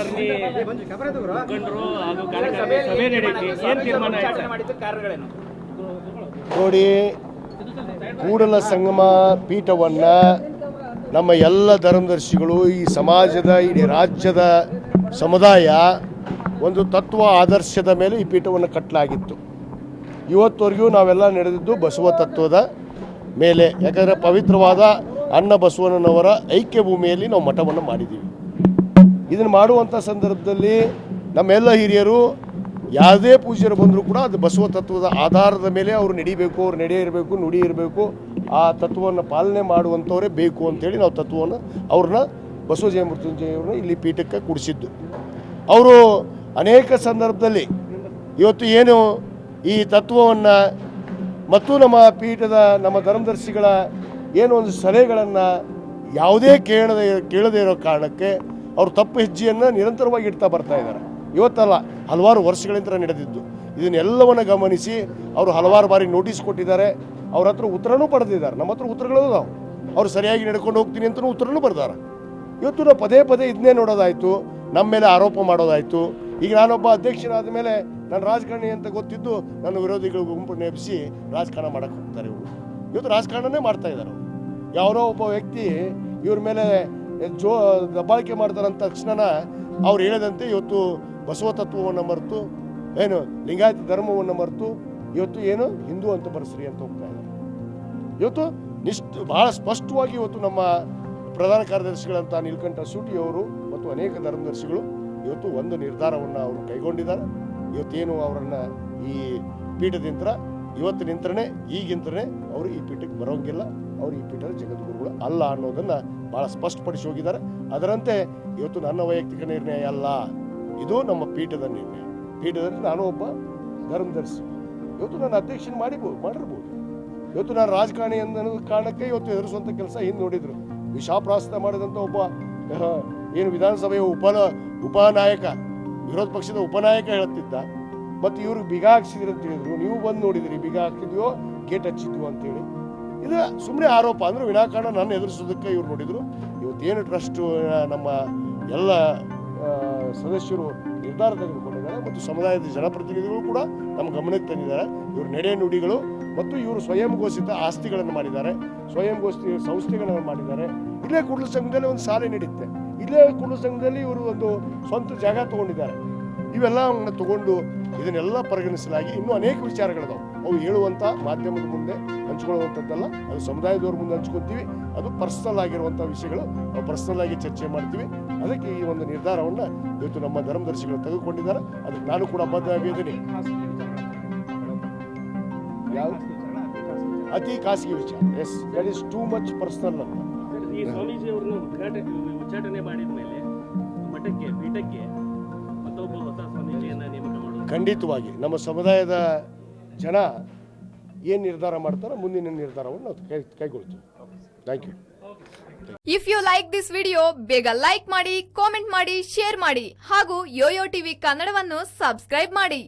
ಮುಖಂಡರು ಹಾಗೂ ಕಾರ್ಯಕರ್ತರು ಸಭೆ ನಡೆಯುತ್ತೆ ಏನ್ ತೀರ್ಮಾನ ಆಯ್ತು? ಮಾಡಿದ್ದು ಕಾರಣಗಳೇನು ನೋಡಿ ಕೂಡಲ ಸಂಗಮ ಪೀಠವನ್ನು ನಮ್ಮ ಎಲ್ಲ ಧರ್ಮದರ್ಶಿಗಳು ಈ ಸಮಾಜದ ಇಡೀ ರಾಜ್ಯದ ಸಮುದಾಯ ಒಂದು ತತ್ವ ಆದರ್ಶದ ಮೇಲೆ ಈ ಪೀಠವನ್ನು ಕಟ್ಟಲಾಗಿತ್ತು. ಇವತ್ತವರೆಗೂ ನಾವೆಲ್ಲ ನಡೆದಿದ್ದು ಬಸವ ತತ್ವದ ಮೇಲೆ. ಯಾಕಂದರೆ ಪವಿತ್ರವಾದ ಅನ್ನ ಬಸವಣ್ಣನವರ ಐಕ್ಯ ಭೂಮಿಯಲ್ಲಿ ನಾವು ಮಠವನ್ನು ಮಾಡಿದ್ದೀವಿ. ಇದನ್ನು ಮಾಡುವಂಥ ಸಂದರ್ಭದಲ್ಲಿ ನಮ್ಮೆಲ್ಲ ಹಿರಿಯರು ಯಾವುದೇ ಪೂಜ್ಯರು ಬಂದರೂ ಕೂಡ ಅದು ಬಸವ ತತ್ವದ ಆಧಾರದ ಮೇಲೆ ಅವರು ನಡಿಬೇಕು, ಅವ್ರು ನಡೆಯ ಇರಬೇಕು, ನುಡಿ ಇರಬೇಕು. ಆ ತತ್ವವನ್ನು ಪಾಲನೆ ಮಾಡುವಂಥವರೇ ಬೇಕು ಅಂತೇಳಿ ನಾವು ತತ್ವವನ್ನು ಅವ್ರನ್ನ ಬಸವ ಜಯ ಮೃತ್ಯುಂಜಯವ್ರನ್ನ ಇಲ್ಲಿ ಪೀಠಕ್ಕೆ ಕೂಡಿಸಿದ್ದು. ಅವರು ಅನೇಕ ಸಂದರ್ಭದಲ್ಲಿ ಇವತ್ತು ಏನು ಈ ತತ್ವವನ್ನು ಮತ್ತು ನಮ್ಮ ಪೀಠದ ನಮ್ಮ ಧರ್ಮದರ್ಶಿಗಳ ಏನು ಒಂದು ಸಲಹೆಗಳನ್ನು ಯಾವುದೇ ಕೇಳದೇ ಕೇಳದೇ ಇರೋ ಕಾರಣಕ್ಕೆ ಅವರು ತಪ್ಪು ಹೆಜ್ಜೆಯನ್ನು ನಿರಂತರವಾಗಿ ಇಡ್ತಾ ಬರ್ತಾ ಇದ್ದಾರೆ. ಇವತ್ತಲ್ಲ ಹಲವಾರು ವರ್ಷಗಳಿಂದ ನಡೆದಿದ್ದು. ಇದನ್ನೆಲ್ಲವನ್ನು ಗಮನಿಸಿ ಅವರು ಹಲವಾರು ಬಾರಿ ನೋಟಿಸ್ ಕೊಟ್ಟಿದ್ದಾರೆ. ಅವ್ರ ಹತ್ರ ಉತ್ತರನೂ ಪಡೆದಿದ್ದಾರೆ. ನಮ್ಮ ಹತ್ರ ಉತ್ತರಗಳು ಅದಾವೆ ಅವ್ರು ಸರಿಯಾಗಿ ನಡ್ಕೊಂಡು ಹೋಗ್ತೀನಿ ಅಂತಲೂ ಉತ್ತರನೂ ಬರ್ದಾರೆ. ಇವತ್ತು ನಾವು ಪದೇ ಪದೇ ಇದನ್ನೇ ನೋಡೋದಾಯಿತು. ನಮ್ಮ ಮೇಲೆ ಆರೋಪ ಮಾಡೋದಾಯಿತು. ಈಗ ನಾನೊಬ್ಬ ಅಧ್ಯಕ್ಷನಾದ ಮೇಲೆ ನಾನು ರಾಜಕಾರಣಿ ಅಂತ ಗೊತ್ತಿದ್ದು ನನ್ನ ವಿರೋಧಿಗಳು ಗುಂಪು ನೆಪಿಸಿ ರಾಜಕಾರಣ ಮಾಡಕ್ಕೆ ಹೋಗ್ತಾರೆ ಇವರು. ಇವತ್ತು ರಾಜಕಾರಣನೇ ಮಾಡ್ತಾ ಇದ್ದಾರೆ. ಯಾರೋ ಒಬ್ಬ ವ್ಯಕ್ತಿ ಇವ್ರ ಮೇಲೆ ಜೋ ದಬ್ಬಾಳಿಕೆ ಮಾಡ್ತಾರೆ ಅಂದ ತಕ್ಷಣ ಅವ್ರು ಹೇಳಿದಂತೆ ಇವತ್ತು ಬಸವ ತತ್ವವನ್ನು ಮರೆತು, ಏನು ಲಿಂಗಾಯತ ಧರ್ಮವನ್ನು ಮರೆತು ಇವತ್ತು ಏನು ಹಿಂದೂ ಅಂತ ಬರೆಸ್ರಿ ಅಂತ ಹೋಗ್ತಾ ಇದ್ದಾರೆ. ಇವತ್ತು ನಿಷ್ಠ ಬಹಳ ಸ್ಪಷ್ಟವಾಗಿ ಇವತ್ತು ನಮ್ಮ ಪ್ರಧಾನ ಕಾರ್ಯದರ್ಶಿಗಳಂತ ನೀಲಕಂಠ ಸೂಟಿಯವರು ಮತ್ತು ಅನೇಕ ಧರ್ಮದರ್ಶಿಗಳು ಇವತ್ತು ಒಂದು ನಿರ್ಧಾರವನ್ನು ಅವರು ಕೈಗೊಂಡಿದ್ದಾರೆ. ಇವತ್ತೇನು ಅವರನ್ನು ಈ ಪೀಠದಿಂತ್ರ ಇವತ್ತಿನಿಂತ್ರನೇ ಈಗಿಂತ್ರನೇ ಅವರು ಈ ಪೀಠಕ್ಕೆ ಬರೋಂಗಿಲ್ಲ. ಅವರು ಈ ಪೀಠದ ಜಗದ್ಗುರುಗಳು ಅಲ್ಲ ಅನ್ನೋದನ್ನು ಭಾಳ ಸ್ಪಷ್ಟಪಡಿಸಿ ಹೋಗಿದ್ದಾರೆ. ಅದರಂತೆ ಇವತ್ತು ನನ್ನ ವೈಯಕ್ತಿಕ ನಿರ್ಣಯ ಅಲ್ಲ, ಇದು ನಮ್ಮ ಪೀಠದ ನಿರ್ಣಯ. ಪೀಠದಲ್ಲಿ ನಾನು ಒಬ್ಬ ಧರ್ಮದರ್ಶಿ ಇವತ್ತು ನಾನು ಅಧ್ಯಕ್ಷನ ಮಾಡಿಬೋದು ಮಾಡಿರ್ಬೋದು. ಇವತ್ತು ನಾನು ರಾಜಕಾರಣಿ ಅನ್ನೋ ಕಾರಣಕ್ಕೆ ಇವತ್ತು ಎದುರಿಸುವಂಥ ಕೆಲಸ ಹಿಂದೆ ನೋಡಿದ್ರು? ವಿಷಾಪ್ರಾಸ್ತ ಮಾಡಿದಂಥ ಒಬ್ಬ ಏನು ವಿಧಾನಸಭೆಯ ಉಪನ ಉಪನಾಯಕ, ವಿರೋಧ ಪಕ್ಷದ ಉಪನಾಯಕ ಹೇಳ್ತಿದ್ದ ಮತ್ತು ಇವ್ರಿಗೆ ಬಿಗ ಹಾಕ್ಸಿದ್ರಿ ಅಂತ ಹೇಳಿದ್ರು. ನೀವು ಬಂದು ನೋಡಿದ್ರಿ, ಬಿಗ ಹಾಕಿದ್ಯೋ, ಗೇಟ್ ಹಚ್ಚಿದ್ವು ಅಂತೇಳಿ. ಇದು ಸುಮ್ಮನೆ ಆರೋಪ ಅಂದ್ರೆ ವಿನಾಕಾರಣ ನನ್ನ ಎದುರಿಸೋದಕ್ಕೆ ಇವ್ರು ನೋಡಿದ್ರು. ಇವತ್ತೇನು ಟ್ರಸ್ಟ್ ನಮ್ಮ ಎಲ್ಲ ಸದಸ್ಯರು ನಿರ್ಧಾರ ತೆಗೆದುಕೊಂಡಿದ್ದಾರೆ ಮತ್ತು ಸಮುದಾಯದ ಜನಪ್ರತಿನಿಧಿಗಳು ಕೂಡ ನಮ್ಮ ಗಮನಕ್ಕೆ ತಂದಿದ್ದಾರೆ. ಇವರು ನಡೆ ನುಡಿಗಳು ಮತ್ತು ಇವರು ಸ್ವಯಂ ಘೋಷಿತ ಆಸ್ತಿಗಳನ್ನು ಮಾಡಿದ್ದಾರೆ. ಸ್ವಯಂ ಘೋಷಿತ ಸಂಸ್ಥೆಗಳನ್ನು ಮಾಡಿದ್ದಾರೆ. ಇಲ್ಲೇ ಕುಡ್ಲ ಸಂಘದಲ್ಲಿ ಒಂದು ಶಾಲೆ ನೀಡುತ್ತೆ ಇಲ್ಲೇ ಕುಡ್ಲ ಸಂಘದಲ್ಲಿ ಇವರು ಒಂದು ಸ್ವಂತ ಜಾಗ ತಗೊಂಡಿದ್ದಾರೆ. ಇವೆಲ್ಲವನ್ನು ತಗೊಂಡು ಇದನ್ನೆಲ್ಲ ಪರಿಗಣಿಸಲಾಗಿ ಇನ್ನೂ ಅನೇಕ ವಿಚಾರಗಳಿದಾವೆ. ಅವು ಹೇಳುವಂಥ ಮಾಧ್ಯಮದ ಮುಂದೆ ಹಂಚ್ಕೊಳ್ಳುವಂಥದ್ದಲ್ಲ, ಅದು ಸಮುದಾಯದವ್ರ ಮುಂದೆ ಹಂಚ್ಕೊತೀವಿ, ಅದು ಪರ್ಸನಲ್ ಆಗಿರುವಂಥ ವಿಷಯಗಳು ನಾವು ಪರ್ಸನಲ್ ಆಗಿ ಚರ್ಚೆ ಮಾಡ್ತೀವಿ. ಅದಕ್ಕೆ ಈ ಒಂದು ನಿರ್ಧಾರವನ್ನು ಇವತ್ತು ನಮ್ಮ ಧರ್ಮದರ್ಶಿಗಳು ತೆಗೆದುಕೊಂಡಿದ್ದಾರೆ. ಅದಕ್ಕೆ ನಾನು ಕೂಡ ಬದ್ಧವಾಗಿದ್ದೀನಿ ಯಾವ? ಅತಿ ಖಾಸಗಿ ವಿಚಾರ yes that is too much personal ಅಂತ ಈ ಸ್ವಾಮೀಜಿ ಅವ್ರನ್ನ ಉದ್ಘಾಟನೆ ಉಚ್ಚಾಟನೆ ಮಾಡಿದ ಮೇಲೆ ಮಠಕ್ಕೆ, ಪೀಠಕ್ಕೆ ಖಂಡಿತವಾಗಿ. ನಮ್ಮ ಸಮುದಾಯದ ಜನ ಏನು ನಿರ್ಧಾರ ಮಾಡ್ತಾರೋ ಮುಂದಿನ ನಿರ್ಧಾರವನ್ನು ನಾವು ಕೈಗೊಳ್ತೀವಿ. Thank you if you like this video ಬೇಗ ಲೈಕ್ ಮಾಡಿ ಕಾಮೆಂಟ್ ಮಾಡಿ ಶೇರ್ ಮಾಡಿ ಹಾಗೂ ಯೋಯೋ ಟಿವಿ ಕನ್ನಡವನ್ನು ಸಬ್ಸ್ಕ್ರೈಬ್ ಮಾಡಿ.